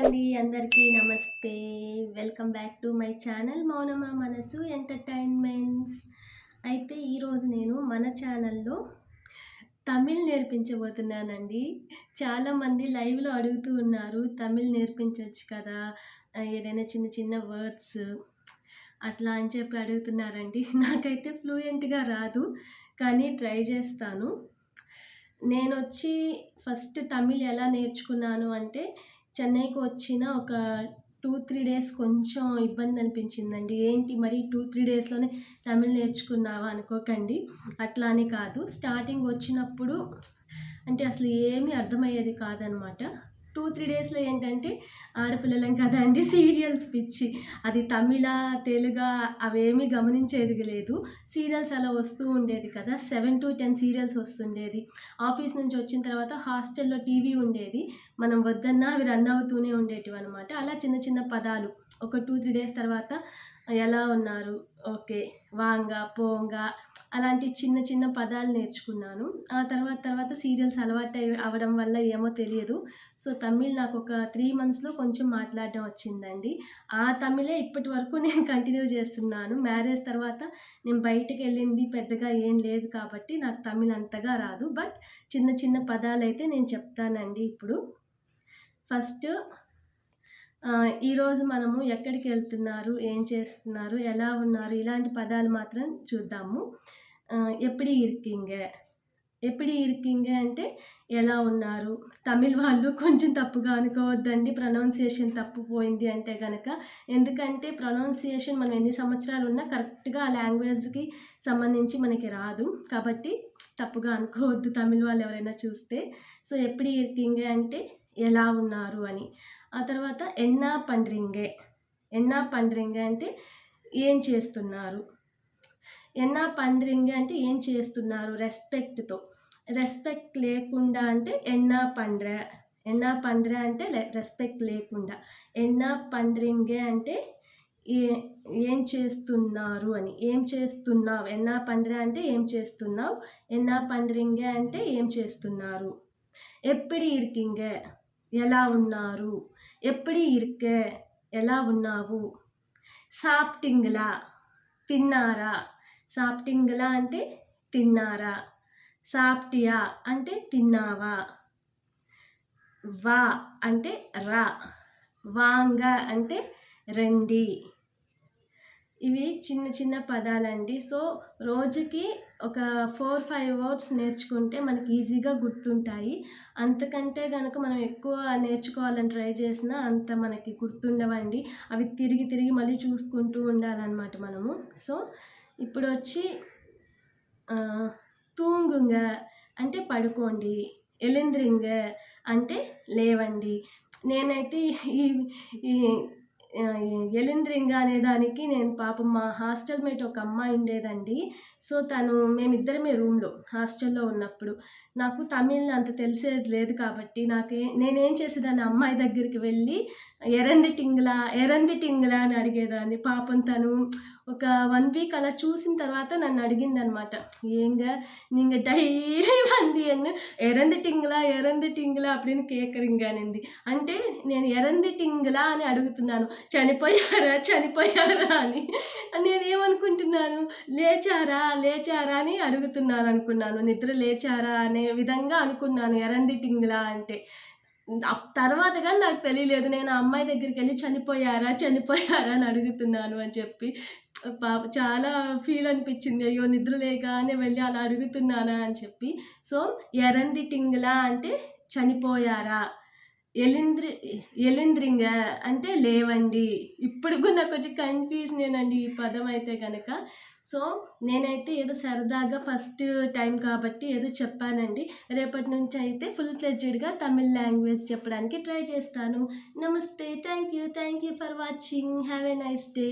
అండి అందరికీ నమస్తే. Welcome back to my channel Mounama Manasu entertainments. అయితే ఈరోజు నేను మన ఛానల్లో తమిళ్ నేర్పించబోతున్నానండి. చాలామంది లైవ్లో అడుగుతూ ఉన్నారు తమిళ్ నేర్పించవచ్చు కదా ఏదైనా చిన్న చిన్న వర్డ్స్ అట్లా అని చెప్పి అడుగుతున్నారండి. నాకైతే ఫ్లూయెంట్గా రాదు కానీ ట్రై చేస్తాను. నేను వచ్చి ఫస్ట్ తమిళ్ ఎలా నేర్చుకున్నాను అంటే చెన్నైకి వచ్చిన ఒక టూ త్రీ డేస్ కొంచెం ఇబ్బంది అనిపించిందండి. ఏంటి మరి టూ త్రీ డేస్లోనే తమిళ్ నేర్చుకున్నావా అనుకోకండి. అట్లా అని కాదు. స్టార్టింగ్ వచ్చినప్పుడు అంటే అసలు ఏమీ అర్థమయ్యేది కాదనమాట. టూ త్రీ డేస్లో ఏంటంటే ఆడపిల్లలం కదా అండి సీరియల్స్ పిచ్చి. అది తమిళ తెలుగు అవేమీ గమనించేది లేదు. సీరియల్స్ అలా వస్తూ ఉండేది కదా సెవెన్ టు టెన్ సీరియల్స్ వస్తుండేది. ఆఫీస్ నుంచి వచ్చిన తర్వాత హాస్టల్లో టీవీ ఉండేది. మనం వద్దన్నా అవి రన్ అవుతూనే ఉండేటివి అనమాట అలా చిన్న చిన్న పదాలు ఒక టూ త్రీ డేస్ తర్వాత ఎలా ఉన్నారు? ఓకే. వాంగ పోంగ అలాంటి చిన్న చిన్న పదాలు నేర్చుకున్నాను. ఆ తర్వాత తర్వాత సీరియల్స్ అలవాటు అవ్వడం వల్ల ఏమో తెలియదు. సో తమిళ్ నాకు ఒక త్రీ మంత్స్లో కొంచెం మాట్లాడడం వచ్చిందండి. ఆ తమిళే ఇప్పటి వరకు నేను కంటిన్యూ చేస్తున్నాను. మ్యారేజ్ తర్వాత నేను బయటకు వెళ్ళింది పెద్దగా ఏం లేదు కాబట్టి నాకు తమిళ్ అంతగా రాదు. బట్ చిన్న చిన్న పదాలు అయితే నేను చెప్తానండి ఇప్పుడు. ఫస్ట్ ఈరోజు మనము ఎక్కడికి వెళ్తున్నారు ఏం చేస్తున్నారు ఎలా ఉన్నారు ఇలాంటి పదాలు మాత్రం చూద్దాము. ఎప్పుడు ఇరికింగ? ఎప్పుడు ఇరికింగ అంటే ఎలా ఉన్నారు? తమిళ్ వాళ్ళు కొంచెం తప్పుగా అనుకోవద్దండి ప్రొనౌన్సియేషన్ తప్పు పోయింది అంటే కనుక ఎందుకంటే ప్రొనౌన్సియేషన్ మనం ఎన్ని సంవత్సరాలు ఉన్నా కరెక్ట్గా ఆ లాంగ్వేజ్కి సంబంధించి మనకి రాదు. కాబట్టి తప్పుగా అనుకోవద్దు తమిళ్ వాళ్ళు ఎవరైనా చూస్తే. సో ఎప్పుడు ఇరికింగ అంటే ఎలా ఉన్నారు అని. ఆ తర్వాత ఎన్నా పండ్రింగే. ఎన్నా పండ్రింగే అంటే ఏం చేస్తున్నారు? ఎన్నా పండ్రింగే అంటే ఏం చేస్తున్నారు? రెస్పెక్ట్తో. రెస్పెక్ట్ లేకుండా అంటే ఎన్నా పండ్ర. ఎన్నా పండ్ర అంటే రెస్పెక్ట్ లేకుండా. ఎన్నా పండ్రింగే అంటే ఏ ఏం చేస్తున్నారు అని. ఏం చేస్తున్నావు? ఎన్నా పండ్ర అంటే ఏం చేస్తున్నావు? ఎన్నా పండ్రింగే అంటే ఏం చేస్తున్నారు? ఎప్పుడు ఇరికింగే? ఎలా ఉన్నారు? ఎప్పుడు ఇరుక ఎలా ఉన్నావు? సాప్టింగ్లా? తిన్నారా? సాప్టింగ్లా అంటే తిన్నారా? సాప్టియా అంటే తిన్నావా? వా అంటే రా. వాంగ అంటే రండి. ఇవి చిన్న చిన్న పదాలండి. సో రోజుకి ఒక ఫోర్ ఫైవ్ వర్డ్స్ నేర్చుకుంటే మనకి ఈజీగా గుర్తుంటాయి. అంతకంటే కనుక మనం ఎక్కువ నేర్చుకోవాలని ట్రై చేసినా అంత మనకి గుర్తుండవండి. అవి తిరిగి తిరిగి మళ్ళీ చూసుకుంటూ ఉండాలన్నమాట మనము. సో ఇప్పుడు వచ్చి తూంగుంగ అంటే పడుకోండి ఎలింద్రింగ అంటే లేవండి. నేనైతే ఈ ఎలింద్రింగ అనే దానికి నేను పాపం మా హాస్టల్ మేట్ ఒక అమ్మాయి ఉండేదండి సో తను మేమిద్దరమే రూమ్లో హాస్టల్లో ఉన్నప్పుడు నాకు తమిళ్ అంత తెలిసేది లేదు కాబట్టి నాకే నేనేం చేసేదాన్ని అమ్మాయి దగ్గరికి వెళ్ళి ఎరంది టింగ్లా ఎరంది టింగ్లా అని అడిగేదాన్ని పాపం తను ఒక వన్ వీక్ అలా చూసిన తర్వాత నన్ను అడిగిందనమాట ఏంగ நீங்க డైలీ வந்து என்ன ఎరందిటింగ్లా ఎరందిటింగ్లా அப்படின்னு కేకరింగ్ అనింది అంటే నేను ఎరందిటింగ్లా అని అడుగుతున్నాను చనిపోయారా చనిపోయారా అని. నేను ఏమనుకుంటున్నాను? లేచారా లేచారా అని అడుగుతున్నాను అనుకున్నాను. నిద్ర లేచారా అనే విధంగా అనుకున్నాను ఎరందిటింగ్లా అంటే. తర్వాత కానీ నాకు తెలియలేదు. నేను అమ్మాయి దగ్గరికి వెళ్ళి చనిపోయారా చనిపోయారా అని అడుగుతున్నాను అని చెప్పి. పాప చాలా ఫీల్ అనిపించింది. అయ్యో నిద్ర లేగానే వెళ్ళి అలా అడుగుతున్నానా అని చెప్పి. సో ఎరంది టింగ్లా అంటే చనిపోయారా ఎలింద్రి ఎలింద్రింగ అంటే లేవండి. ఇప్పుడు కూడా నాకు కొంచెం కన్ఫ్యూజన్ అండి ఈ పదం అయితే కనుక సో నేనైతే ఏదో సరదాగా ఫస్ట్ టైం కాబట్టి ఏదో చెప్పానండి. రేపటి నుంచి అయితే ఫుల్ ఫ్లెడ్జెడ్గా తమిళ్ లాంగ్వేజ్ చెప్పడానికి ట్రై చేస్తాను. నమస్తే thank you thank you for watching have a nice day